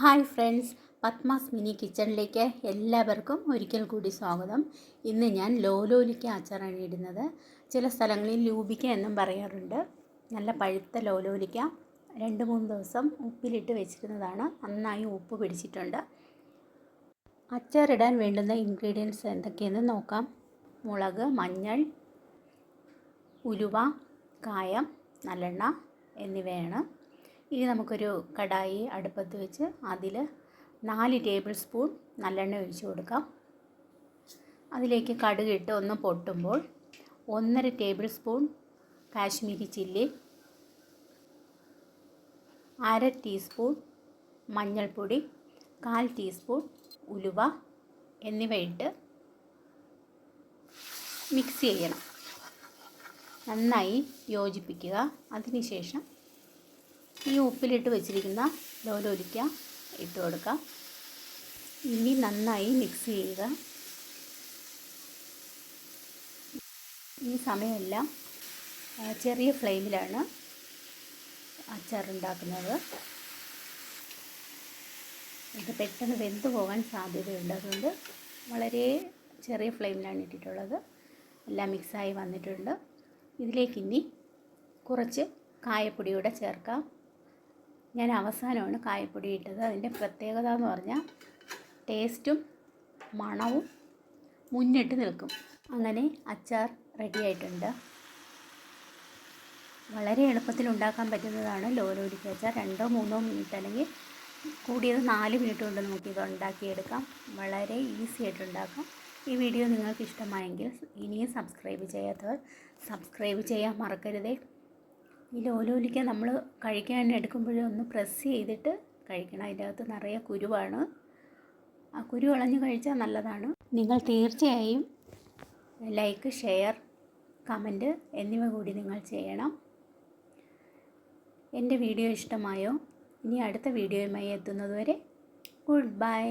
Hi friends Padmas mini കിച്ചണിലേക്ക് എല്ലാവർക്കും ഒരിക്കൽ കൂടി സ്വാഗതം. ഇന്ന് ഞാൻ ലോലോലിക്ക അച്ചാറാണ് ഇടുന്നത്. ചില സ്ഥലങ്ങളിൽ ലൂബിക്ക എന്നും പറയാറുണ്ട്. നല്ല പഴുത്ത ലോലോലിക്ക. രണ്ട് മൂന്ന് ദിവസം ഉപ്പിലിട്ട് വെച്ചിരുന്നതാണ്. നന്നായി ഉപ്പ് പിടിച്ചിട്ടുണ്ട്. അച്ചാറിടാൻ വേണ്ടുന്ന ഇൻഗ്രീഡിയൻസ് എന്തൊക്കെയെന്ന് നോക്കാം. മുളക് മഞ്ഞൾ ഉലുവ കായം നല്ലെണ്ണ എന്നിവയാണ്. ഇനി നമുക്കൊരു കടായി അടുപ്പത്ത് വെച്ച് അതിൽ നാല് ടേബിൾ സ്പൂൺ നല്ലെണ്ണ ഒഴിച്ചു കൊടുക്കാം. അതിലേക്ക് കടുകിട്ട് ഒന്ന് പൊട്ടുമ്പോൾ ഒന്നര ടേബിൾ സ്പൂൺ കാശ്മീരി ചില്ലി അര ടീസ്പൂൺ മഞ്ഞൾപ്പൊടി കാൽ ടീസ്പൂൺ ഉലുവ എന്നിവയിട്ട് മിക്സ് ചെയ്യണം. നന്നായി യോജിപ്പിക്കുക. അതിനുശേഷം ഈ ഉപ്പിലിട്ട് വെച്ചിരിക്കുന്ന ലോലോലിക്ക ഇട്ട് കൊടുക്കാം. ഇനി നന്നായി മിക്സ് ചെയ്യുക. ഈ സമയമെല്ലാം ചെറിയ ഫ്ലെയിമിലാണ് അച്ചാർ ഉണ്ടാക്കുന്നത് ഇത് പെട്ടെന്ന് വെന്ത് പോകാൻ സാധ്യതയുണ്ട്. അതുകൊണ്ട് വളരെ ചെറിയ ഫ്ലെയിമിലാണ് ഇട്ടിട്ടുള്ളത്. എല്ലാം മിക്സായി വന്നിട്ടുണ്ട്. ഇതിലേക്കിനി കുറച്ച് കായപ്പൊടിയൂടെ ചേർക്കാം. ഞാൻ അവസാനമാണ് കായപ്പൊടി ഇട്ടത്. അതിന്റെ പ്രത്യേകത എന്ന് പറഞ്ഞാൽ ടേസ്റ്റും മണവും മുന്നിട്ട് നിൽക്കും. അങ്ങനെ അച്ചാർ റെഡി ആയിട്ടുണ്ട്. വളരെ എളുപ്പത്തിൽ ഉണ്ടാക്കാൻ പറ്റുന്നതാണ് ലോലോലിക്ക അച്ചാർ. രണ്ടോ മൂന്നോ മിനിറ്റ് അല്ലെങ്കിൽ കൂടിയത് നാല് മിനിറ്റ് കൊണ്ട് നമുക്ക് ഇത് ഉണ്ടാക്കിയെടുക്കാം. വളരെ ഈസി ആയിട്ട് ഉണ്ടാക്കാം. ഈ വീഡിയോ നിങ്ങൾക്ക് ഇഷ്ടമായെങ്കിൽ ഇനിയും സബ്സ്ക്രൈബ് ചെയ്യാത്തവർ സബ്സ്ക്രൈബ് ചെയ്യാൻ മറക്കരുതേ. ഈ ലോലോലിക്ക നമ്മൾ കഴിക്കാൻ എടുക്കുമ്പോഴേ ഒന്ന് പ്രസ് ചെയ്തിട്ട് കഴിക്കണം. അതിന്റെ അകത്ത് നിറയെ കുരുവാണ്. ആ കുരു കളഞ്ഞ് കഴിച്ചാൽ നല്ലതാണ്. നിങ്ങൾ തീർച്ചയായും ലൈക്ക് ഷെയർ കമന്റ് എന്നിവ കൂടി നിങ്ങൾ ചെയ്യണം. എന്റെ വീഡിയോ ഇഷ്ടമായോ? ഇനി അടുത്ത വീഡിയോയുമായി എത്തുന്നതുവരെ ഗുഡ് ബൈ